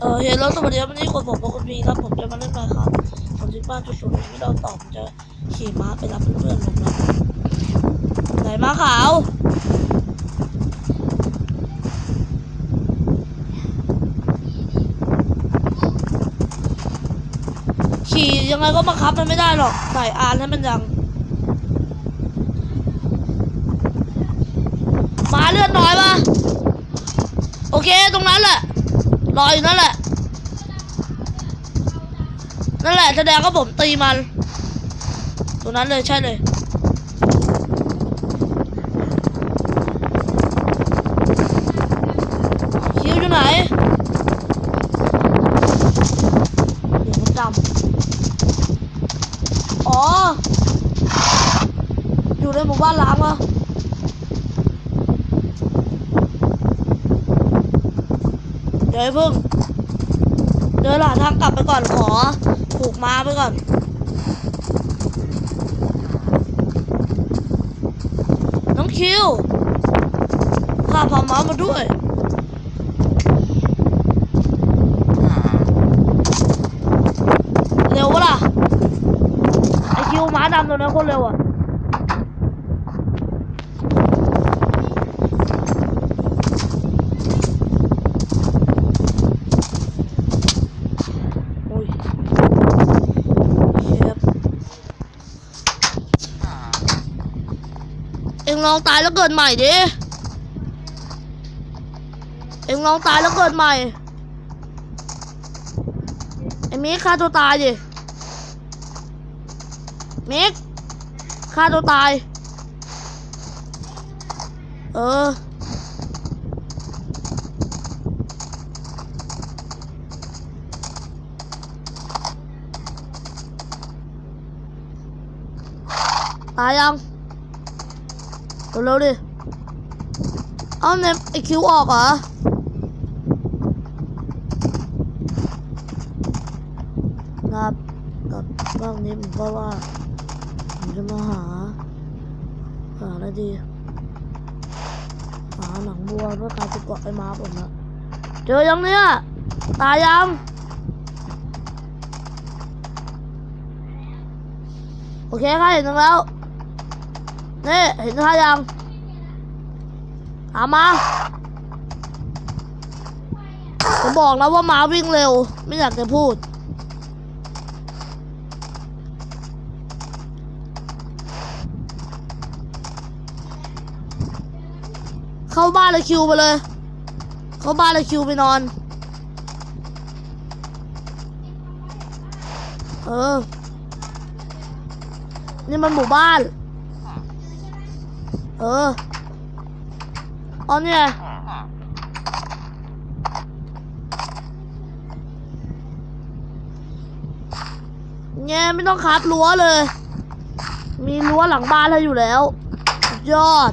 เออเห็นแล้วสวัสดีครับวันนี้คนผมเป็นคนพีครับผมจะมาเล่นมค์ครับผมที่บ้านจุดๆไม่โดนตอบผมจะขี่ม้าไปรับเพื่อนๆผมนะไหนม้าขาวขี่ยังไงก็บังคับมันไม่ได้หรอกใส่อานให้มันยังม้าเลือดน้อยปะโอเคตรงนั้นแหละ รออยู่นั่นแหละ นั่นแหละแสดงว่าผมตีมัน ตรงนั้นเลยใช่เลยคิวอยู่ไหนเดี๋ยวมันจำอ๋อ อยู่ในหมู่บ้านล้างวะ เดี๋ยวพิ่ง เดินหาทางกลับไปก่อนขอผูกม้าไปก่อนน้องคิวข้าพาม้ามาด้วยเร็วปะล่ะไอคิวม้าดำตัวนั้นโคนเร็วอะ โอ้ยเชฟ เอ็งลองตายแล้วเกิดใหม่ดิ เอ็งลองตายแล้วเกิดใหม่ ไอ้มิกฆ่าตัวตายดิ มิกฆ่าตัวตาย เออตายยัง เร็วๆดิ เอาเนี่ยไอคิวออกเหรอ ครับกับรอบนี้ผมก็ว่า ผมจะมาหา หาอะไรดี หาหนังบัวเพื่อการจะเกาะไอ้ม้าผมนะเจอยังเนี่ย ตายยังโอเคค่ะเห็นแล้ว นี่เห็นท่ายังตามมาผมบอกแล้วว่าม้าวิ่งเร็ว ไม่อยากจะพูด เข้าบ้านเลยคิวไปเลย เข้าบ้านเลยคิวไปนอน เออ นี่มันหมู่บ้าน เอออ๋อเนี่ยเนี่ยไม่ต้องคัดรั้วเลย มีรั้วหลังบ้านเธออยู่แล้ว ยอด